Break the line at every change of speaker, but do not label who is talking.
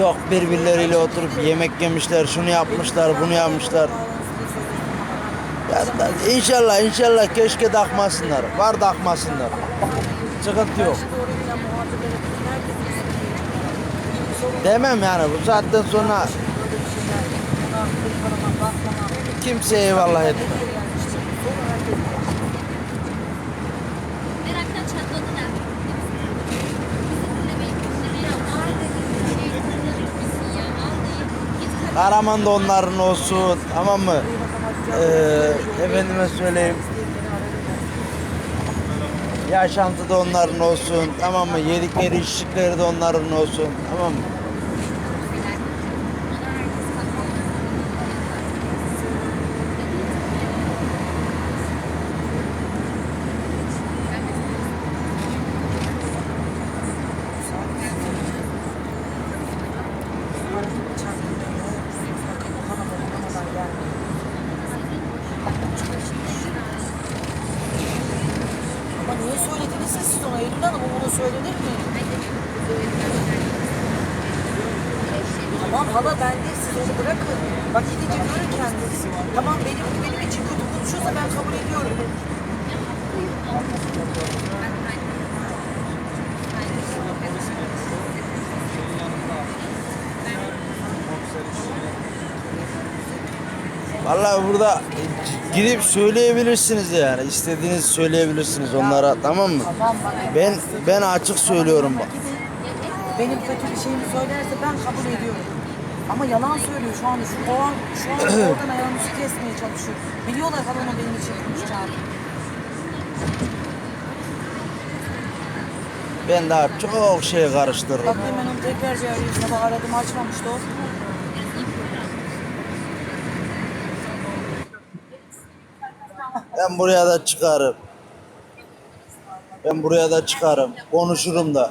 Yok birbirleriyle oturup yemek yemişler, şunu yapmışlar, bunu yapmışlar. Ya, inşallah inşallah keşke takmasınlar. Var takmasınlar. Sıkıntı yok. Demem yani bu saatten sonra kimse eyvallah etmez. Karaman da onların olsun tamam mı? Ee, efendime söyleyeyim. Yaşantı da onların olsun tamam mı? Yedikleri içtikleri de onların olsun tamam mı?
Söylediniz siz ona Eylül Hanım? Ona söylenir mi? Tamam hala bende siz onu bırakın. Bak gidince görün kendiniz. Tamam benim benim için kötü konuşuyorsa ben kabul ediyorum.
Vallahi burada gidip söyleyebilirsiniz yani. İstediğinizi söyleyebilirsiniz onlara tamam mı?
Tamam bak.
Ben ben açık söylüyorum bak.
Benim kötü bir şeyimi söylerse ben kabul ediyorum. Ama yalan söylüyor şu anda. Şu, o an, şu an oradan ayağımızı kesmeye çalışıyor. Biliyorlar o benim için konuşacağını.
Ben daha çok şey karıştırırım.
Bak hemen onu tekrar arayayım. Sabah aradım açmamıştı o.
Ben buraya da çıkarım. Ben buraya da çıkarım. Konuşurum da.